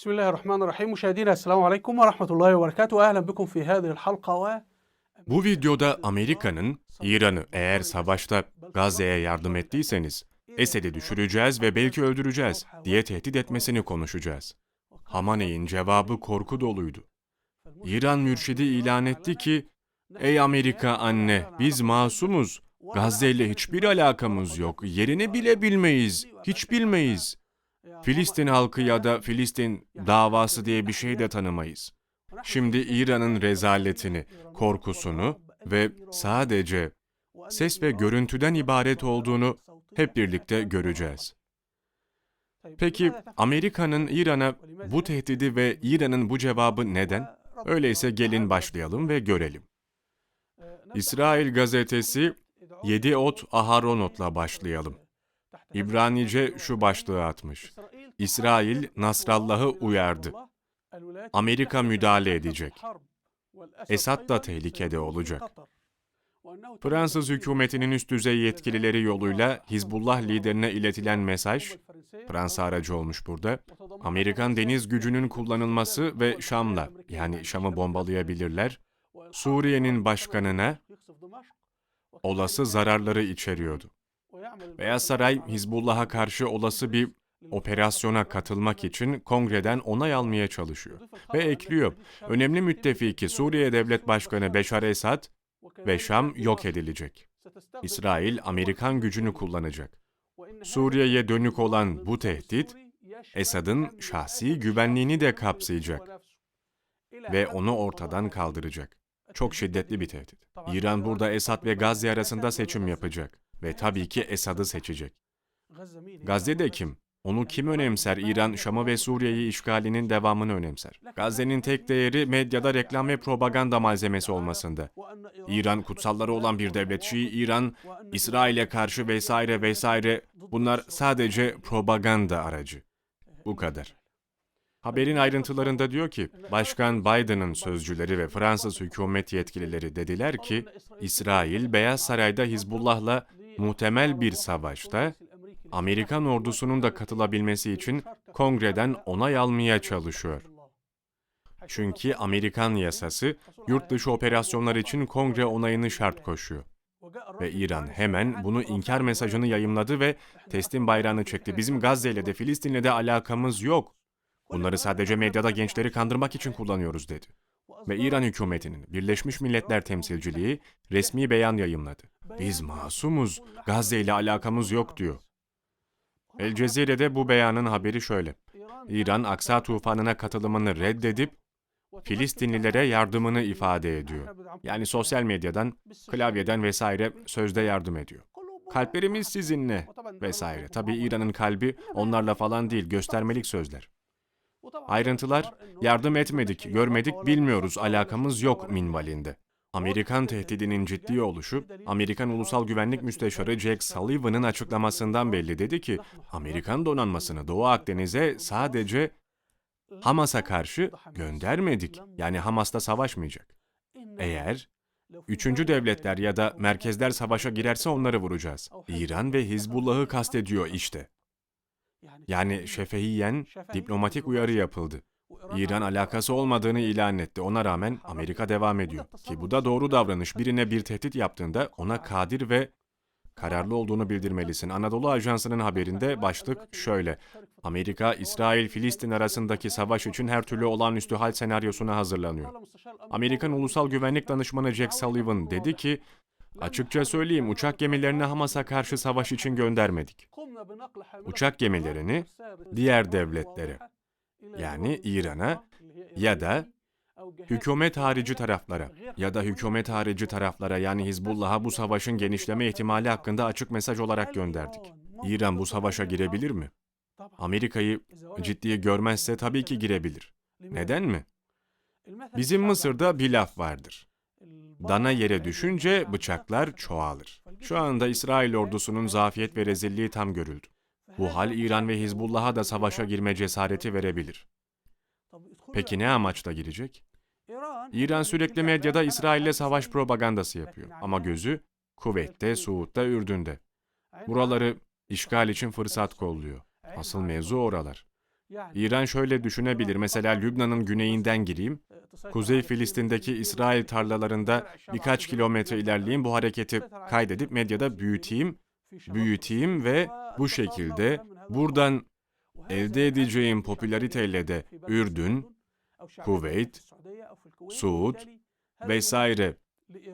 بسم الله الرحمن الرحيم مشاهدينا السلام عليكم ورحمة الله وبركاته أهلا بكم في هذه الحلقة و Bu videoda Amerika'nın İran'ı eğer savaşta Gazze'ye yardım ettiyseniz Esed'i düşüreceğiz ve belki öldüreceğiz diye tehdit etmesini konuşacağız. Hamaney'in cevabı korku doluydu. İran mürşidi ilan etti ki, Ey Amerika anne, biz masumuz. Gazze ile hiçbir alakamız yok. Yerini bile bilmeyiz. Hiç bilmeyiz. Filistin halkı ya da Filistin davası diye bir şey de tanımayız. Şimdi İran'ın rezaletini, korkusunu ve sadece ses ve görüntüden ibaret olduğunu hep birlikte göreceğiz. Peki Amerika'nın İran'a bu tehdidi ve İran'ın bu cevabı neden? Öyleyse gelin başlayalım ve görelim. İsrail gazetesi Yediot Aharonot'la başlayalım. İbranice şu başlığı atmış. İsrail Nasrallah'ı uyardı. Amerika müdahale edecek. Esad da tehlikede olacak. Fransız hükümetinin üst düzey yetkilileri yoluyla Hizbullah liderine iletilen mesaj, Fransa aracı olmuş burada, Amerikan deniz gücünün kullanılması ve Şam'la, yani Şam'ı bombalayabilirler, Suriye'nin başkanına olası zararları içeriyordu. Beyaz Saray, Hizbullah'a karşı olası bir operasyona katılmak için kongreden onay almaya çalışıyor. Ve ekliyor, önemli müttefiki Suriye Devlet Başkanı Beşar Esad ve Şam yok edilecek. İsrail, Amerikan gücünü kullanacak. Suriye'ye dönük olan bu tehdit, Esad'ın şahsi güvenliğini de kapsayacak ve onu ortadan kaldıracak. Çok şiddetli bir tehdit. İran burada Esad ve Gazze arasında seçim yapacak ve tabii ki Esad'ı seçecek. Gazze'de kim? Onu kim önemser? İran, Şam'ı ve Suriye'yi işgalinin devamını önemser. Gazze'nin tek değeri medyada reklam ve propaganda malzemesi olmasında. İran kutsalları olan bir devlet. İran, İsrail'e karşı vesaire vesaire bunlar sadece propaganda aracı. Bu kadar. Haberin ayrıntılarında diyor ki, Başkan Biden'ın sözcüleri ve Fransız hükümet yetkilileri dediler ki, İsrail Beyaz Saray'da Hizbullah'la muhtemel bir savaşta Amerikan ordusunun da katılabilmesi için kongreden onay almaya çalışıyor. Çünkü Amerikan yasası yurt dışı operasyonlar için kongre onayını şart koşuyor. Ve İran hemen bunu inkar mesajını yayımladı ve teslim bayrağını çekti. Bizim Gazze ile de Filistin'le de alakamız yok. Bunları sadece medyada gençleri kandırmak için kullanıyoruz dedi. Ve İran hükümetinin Birleşmiş Milletler temsilciliği resmi beyan yayımladı. Biz masumuz, Gazze ile alakamız yok diyor. El Cezire'de bu beyanın haberi şöyle. İran Aksa tufanına katılımını reddedip Filistinlilere yardımını ifade ediyor. Yani sosyal medyadan, klavyeden vesaire sözde yardım ediyor. Kalplerimiz sizinle vesaire. Tabii İran'ın kalbi onlarla falan değil, göstermelik sözler. Ayrıntılar, yardım etmedik, görmedik, bilmiyoruz, alakamız yok minvalinde. Amerikan tehdidinin ciddi oluşu, Amerikan Ulusal Güvenlik Müsteşarı Jack Sullivan'ın açıklamasından belli dedi ki, Amerikan donanmasını Doğu Akdeniz'e sadece Hamas'a karşı göndermedik. Yani Hamas'ta savaşmayacak. Eğer üçüncü devletler ya da merkezler savaşa girerse onları vuracağız. İran ve Hizbullah'ı kastediyor işte. Yani şefehiyen diplomatik uyarı yapıldı. İran alakası olmadığını ilan etti. Ona rağmen Amerika devam ediyor. Ki bu da doğru davranış. Birine bir tehdit yaptığında ona kadir ve kararlı olduğunu bildirmelisin. Anadolu Ajansı'nın haberinde başlık şöyle. Amerika, İsrail-Filistin arasındaki savaş için her türlü olağanüstü hal senaryosuna hazırlanıyor. Amerikan Ulusal Güvenlik Danışmanı Jack Sullivan dedi ki, Açıkça söyleyeyim uçak gemilerini Hamas'a karşı savaş için göndermedik. Uçak gemilerini diğer devletlere yani İran'a ya da hükümet harici taraflara ya da hükümet harici taraflara yani Hizbullah'a bu savaşın genişleme ihtimali hakkında açık mesaj olarak gönderdik. İran bu savaşa girebilir mi? Amerika'yı ciddiye görmezse tabii ki girebilir. Neden mi? Bizim Mısır'da bir laf vardır. Dana yere düşünce bıçaklar çoğalır. Şu anda İsrail ordusunun zafiyet ve rezilliği tam görüldü. Bu hal İran ve Hizbullah'a da savaşa girme cesareti verebilir. Peki ne amaçla girecek? İran sürekli medyada İsrail'le savaş propagandası yapıyor. Ama gözü Kuveyt'te, Suud'da, Ürdün'de. Buraları işgal için fırsat kolluyor. Asıl mevzu oralar. İran şöyle düşünebilir. Mesela Lübnan'ın güneyinden gireyim. Kuzey Filistin'deki İsrail tarlalarında birkaç kilometre ilerleyeyim. Bu hareketi kaydedip medyada büyüteyim, büyüteyim ve bu şekilde buradan elde edeceğim popülariteyle de Ürdün, Kuveyt, Suud vesaire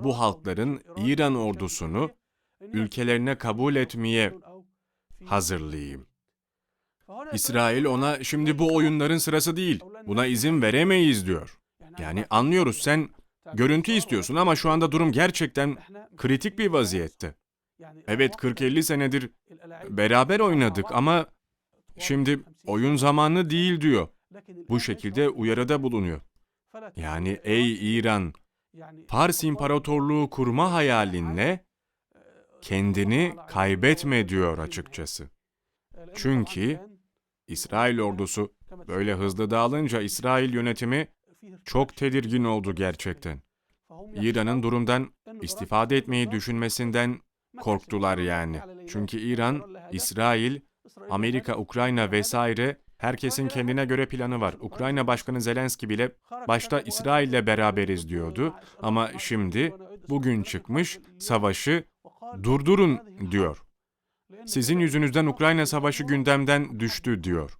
bu halkların İran ordusunu ülkelerine kabul etmeye hazırlayayım. İsrail ona şimdi bu oyunların sırası değil. Buna izin veremeyiz diyor. Yani anlıyoruz sen görüntü istiyorsun ama şu anda durum gerçekten kritik bir vaziyette. Evet 40-50 senedir beraber oynadık ama şimdi oyun zamanı değil diyor. Bu şekilde uyarıda bulunuyor. Yani ey İran, Pars İmparatorluğu kurma hayalinle kendini kaybetme diyor açıkçası. Çünkü İsrail ordusu böyle hızlı dağılınca İsrail yönetimi çok tedirgin oldu gerçekten. İran'ın durumdan istifade etmeyi düşünmesinden korktular yani. Çünkü İran, İsrail, Amerika, Ukrayna vesaire herkesin kendine göre planı var. Ukrayna Başkanı Zelenski bile başta İsrail'le beraberiz diyordu ama şimdi bugün çıkmış savaşı durdurun diyor. Sizin yüzünüzden Ukrayna savaşı gündemden düştü diyor.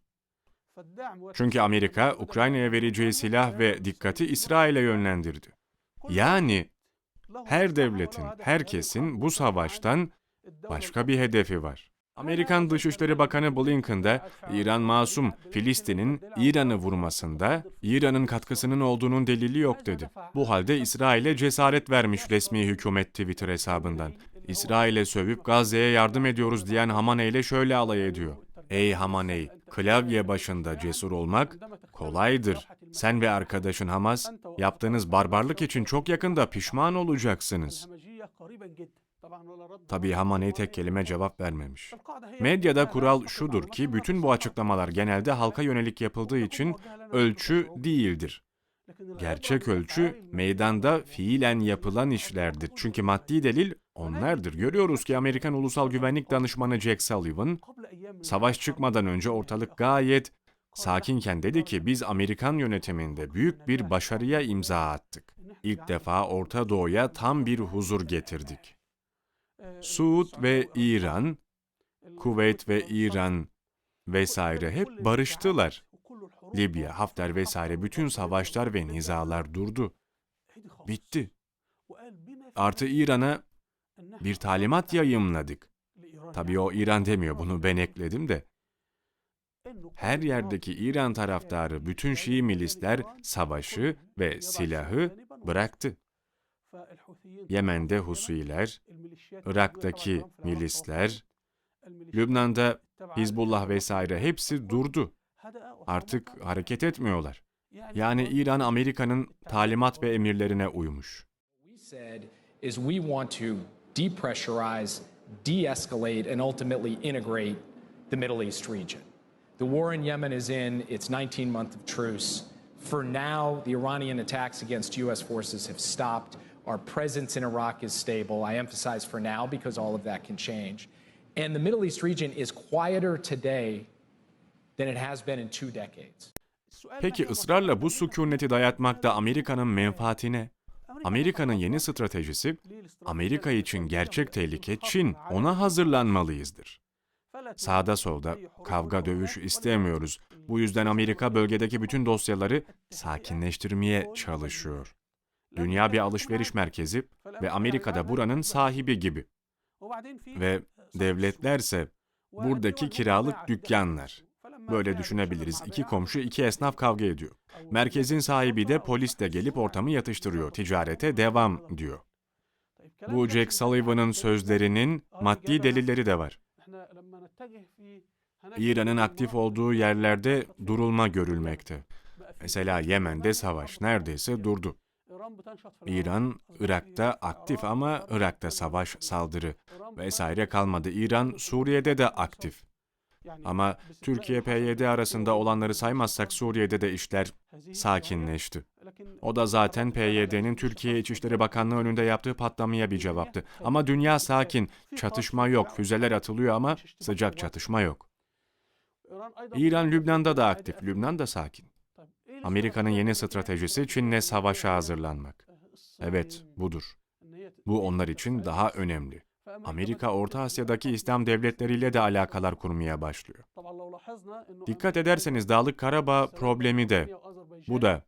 Çünkü Amerika Ukrayna'ya vereceği silah ve dikkati İsrail'e yönlendirdi. Yani her devletin, herkesin bu savaştan başka bir hedefi var. Amerikan Dışişleri Bakanı Blinken de İran masum, Filistin'in İran'ı vurmasında İran'ın katkısının olduğunun delili yok dedi. Bu halde İsrail'e cesaret vermiş resmi hükümet Twitter hesabından. İsrail'e sövüp Gazze'ye yardım ediyoruz diyen Hamaney ile şöyle alay ediyor. Ey Hamaney, klavye başında cesur olmak kolaydır. Sen ve arkadaşın Hamas yaptığınız barbarlık için çok yakında pişman olacaksınız. Tabii Hamaney tek kelime cevap vermemiş. Medyada kural şudur ki bütün bu açıklamalar genelde halka yönelik yapıldığı için ölçü değildir. Gerçek ölçü meydanda fiilen yapılan işlerdir. Çünkü maddi delil onlardır. Görüyoruz ki Amerikan Ulusal Güvenlik Danışmanı Jack Sullivan, savaş çıkmadan önce ortalık gayet sakinken dedi ki biz Amerikan yönetiminde büyük bir başarıya imza attık. İlk defa Orta Doğu'ya tam bir huzur getirdik. Suud ve İran, Kuveyt ve İran vesaire hep barıştılar. Libya, Hafter vesaire bütün savaşlar ve nizalar durdu. Bitti. Artı İran'a bir talimat yayımladık. Tabii o İran demiyor, bunu ben ekledim de. Her yerdeki İran taraftarı bütün Şii milisler savaşı ve silahı bıraktı. Yemen'de Husiler, Irak'taki milisler, Lübnan'da Hizbullah vesaire hepsi durdu. Artık hareket etmiyorlar. Yani İran Amerika'nın talimat ve emirlerine uymuş. Depressurize, de-escalate, and ultimately integrate the Middle East region. The war in Yemen is in its 19 month of truce. For now, the Iranian attacks against U.S. forces have stopped. Our presence in Iraq is stable. I emphasize for now because all of that can change. And the Middle East region is quieter today than it has been in two decades. Peki ısrarla bu sükuneti dayatmakta Amerika'nın menfaatine? Amerika'nın yeni stratejisi, Amerika için gerçek tehlike Çin, ona hazırlanmalıyızdır. Sağda solda kavga dövüş istemiyoruz. Bu yüzden Amerika bölgedeki bütün dosyaları sakinleştirmeye çalışıyor. Dünya bir alışveriş merkezi ve Amerika da buranın sahibi gibi. Ve devletlerse buradaki kiralık dükkanlar. Böyle düşünebiliriz. İki komşu, iki esnaf kavga ediyor. Merkezin sahibi de polis de gelip ortamı yatıştırıyor. Ticarete devam diyor. Bu Jack Sullivan'ın sözlerinin maddi delilleri de var. İran'ın aktif olduğu yerlerde durulma görülmekte. Mesela Yemen'de savaş neredeyse durdu. İran, Irak'ta aktif ama Irak'ta savaş, saldırı vesaire kalmadı. İran, Suriye'de de aktif. Ama Türkiye-PYD arasında olanları saymazsak Suriye'de de işler sakinleşti. O da zaten PYD'nin Türkiye İçişleri Bakanlığı önünde yaptığı patlamaya bir cevaptı. Ama dünya sakin, çatışma yok, füzeler atılıyor ama sıcak çatışma yok. İran Lübnan'da da aktif, Lübnan da sakin. Amerika'nın yeni stratejisi Çin'le savaşa hazırlanmak. Evet, budur. Bu onlar için daha önemli. Amerika Orta Asya'daki İslam devletleriyle de alakalar kurmaya başlıyor. Dikkat ederseniz Dağlık Karabağ problemi de bu da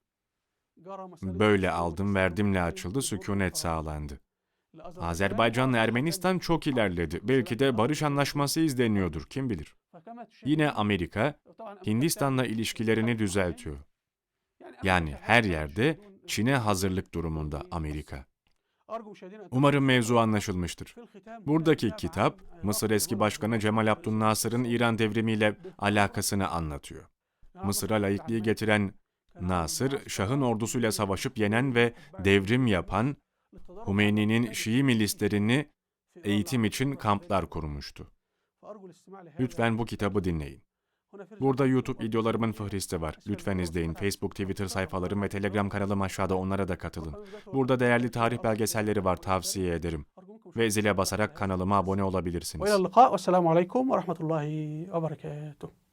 böyle aldım verdimle açıldı, sükunet sağlandı. Azerbaycan'la Ermenistan çok ilerledi. Belki de barış anlaşması izleniyordur, kim bilir. Yine Amerika, Hindistan'la ilişkilerini düzeltiyor. Yani her yerde Çin'e hazırlık durumunda Amerika. Umarım mevzu anlaşılmıştır. Buradaki kitap, Mısır eski başkanı Cemal Abdülnasır'ın İran devrimiyle alakasını anlatıyor. Mısır'a laikliği getiren Nasır, Şah'ın ordusuyla savaşıp yenen ve devrim yapan Hümeyni'nin Şii milislerini eğitim için kamplar kurmuştu. Lütfen bu kitabı dinleyin. Burada YouTube videolarımın fıhrisi var. Lütfen izleyin. Facebook, Twitter sayfalarım ve Telegram kanalım aşağıda onlara da katılın. Burada değerli tarih belgeselleri var tavsiye ederim. Ve zile basarak kanalıma abone olabilirsiniz. Ve ve rahmetullahi ve.